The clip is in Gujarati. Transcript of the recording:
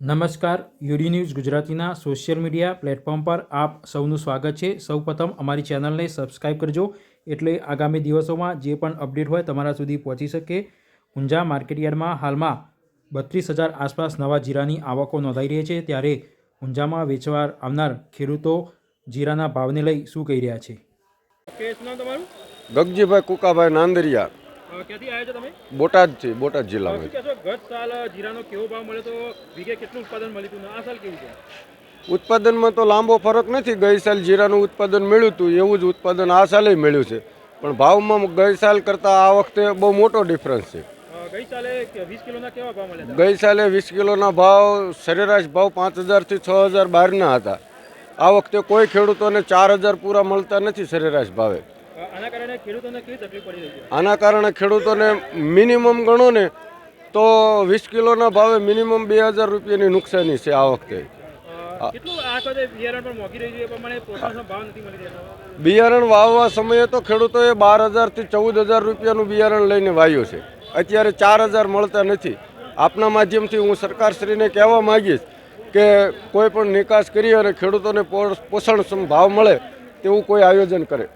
નમસ્કાર યુડી ન્યૂઝ ગુજરાતીના સોશિયલ મીડિયા પ્લેટફોર્મ પર આપ સૌનું સ્વાગત છે. સૌપ્રથમ અમારી ચેનલને સબસ્ક્રાઈબ કરજો એટલે આગામી દિવસોમાં જે પણ અપડેટ હોય તમારા સુધી પહોંચી શકે. ઊંઝા માર્કેટયાર્ડમાં હાલમાં બત્રીસ હજાર આસપાસ નવા જીરાની આવકો નોંધાઈ રહી છે. ત્યારે ઊંઝામાં વેચવા આવનાર ખેડૂતો જીરાના ભાવને લઈ શું કહી રહ્યા છે? ગગજીભાઈ કુકાભાઈ નાંદરિયા. ક્યાંથી આવ્યા છો તમે? બોટાદ અ, જિલ્લામાં શું ગત સાલ જીરાનો કેવો ભાવ મળ્યો તો વીઘે કેટલું ઉત્પાદન મળ્યું હતું આ સાલ કેવું છે? ઉત્પાદનમાં તો લાંબો ફરક નથી. ગઈ સાલ જીરાનું ઉત્પાદન મળ્યું હતું એવું જ ઉત્પાદન આ સાલે મળ્યું છે. પણ ભાવમાં ગઈ સાલ કરતાં આ વખતે બહુ મોટો ડિફરન્સ છે. ગઈ સાલે વીસ કિલોના ભાવ સરેરાશ ભાવ પાંચ હજારથી છ હજાર બહારના હતા. આ વખતે કોઈ ખેડૂતોને ચાર હજાર પૂરા મળતા નથી સરેરાશ ભાવે. આના કારણે ખેડૂતોને મિનિમમ ગણો ને તો વીસ કિલોના ભાવે મિનિમમ બે હજાર રૂપિયાની નુકસાની છે આ વખતે. બિયારણ વાવવા સમયે તો ખેડૂતોએ બાર હજારથી ચૌદ હજાર રૂપિયાનું બિયારણ લઈને વાવ્યું છે. અત્યારે ચાર હજાર મળતા નથી. આપના માધ્યમથી હું સરકારશ્રીને કહેવા માંગીશ કે કોઈ પણ નિકાસ કરી અને ખેડૂતોને પો- પોષણક્ષમ ભાવ મળે તેવું કોઈ આયોજન કરે.